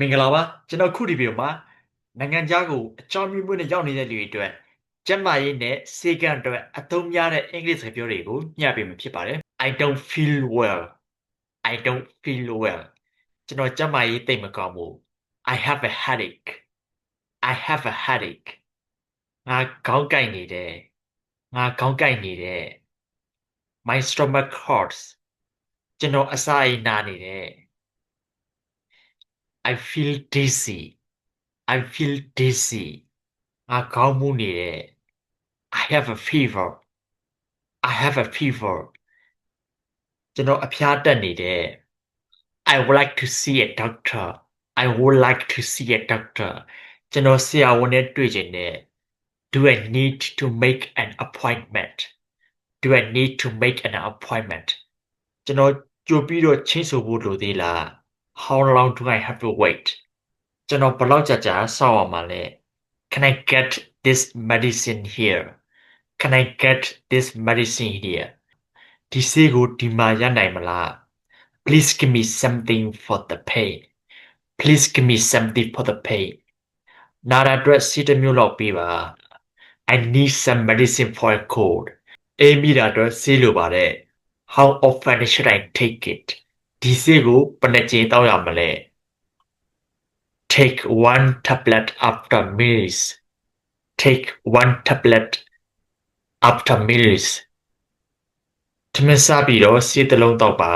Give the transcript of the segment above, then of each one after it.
မင်္ဂလာပါကျွန်တော်ခုဒီဗီဒီယိုမှာနိုင်ငံခြားကိုအကြောင်းမျိုးမျိုးနဲ့ရောက်နေတဲ့လူတွေအတွက်ကျန်းမာရေးနဲ့စေကံအတွက်အသုံးများတဲ့အင်္ဂလိပ်စကားပြောတွေကိုညှပ်ပေးမှာဖြစ်ပါတယ် I don't feel well I don't feel well ကျွန်တော်ကျန်းမာရေးသိပ်မကောင်းဘူး I have a headache I have a headache ငါခေါင်းကိုက်နေတယ်ငါခေါင်းကိုက်နေတယ် My stomach hurts ကျွန်တော်အစာအိမ်နာနေတယ် I feel dizzy I feel dizzy ငါခေါင်းမူးနေတယ် I have a fever I have a fever ကျွန်တော်အဖျားတက်နေတယ် I would like to see a doctor I would like to see a doctor ကျွန်တော်ဆရာဝန်နဲ့တွေ့ချင်တယ် Do I need to make an appointment Do I need to make an appointment ကျွန်တော်ကြိုပြီးတော့ချင်းဆိုဖို့လိုသေးလား How long do I have to wait ကျွန်တော်ဘယ်လောက်ကြာကြာစောင့်ရမှာလဲ Can I get this medicine here Can I get this medicine here ဒီဆေးကိုဒီမှာရနိုင်မလား Please give me something for the pain Please give me something for the pain နာတာအတွက်ဆေးတစ်မျိုးလောက်ပေးပါ I need some medicine for a cold အေးမိတာအတွက်ဆေးလိုပါတယ် How often should I take it ဒီဆေးကိုဘယ်နှကြိမ်တောက်ရမလဲ Take one tablet after meals. Take one tablet after meals. ထမင်းစားပြီးတော့ဆေးတစ်လုံးတောက်ပါ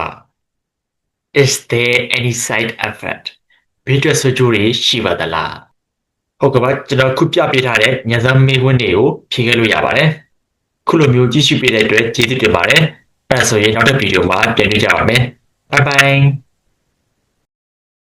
Is there any side effect? ဘေးထွက်ဆိုးကျိုးတွေရှိပါသလားဟုတ်ကဲ့ပါကျွန်တော်ခုပြပေးထားတဲ့ညစမ်းမေးခွန်းတွေကိုဖြေခဲ့လို့ရပါတယ်ခုလိုမျိုးကြည့်ရှုပေးတဲ့အတွက်ကျေးဇူးတင်ပါတယ်အဲ့ဒါဆိုရင်နောက်တစ်ဗီဒီယိုမှာပြန်တွေ့ကြပါမယ် 拜拜。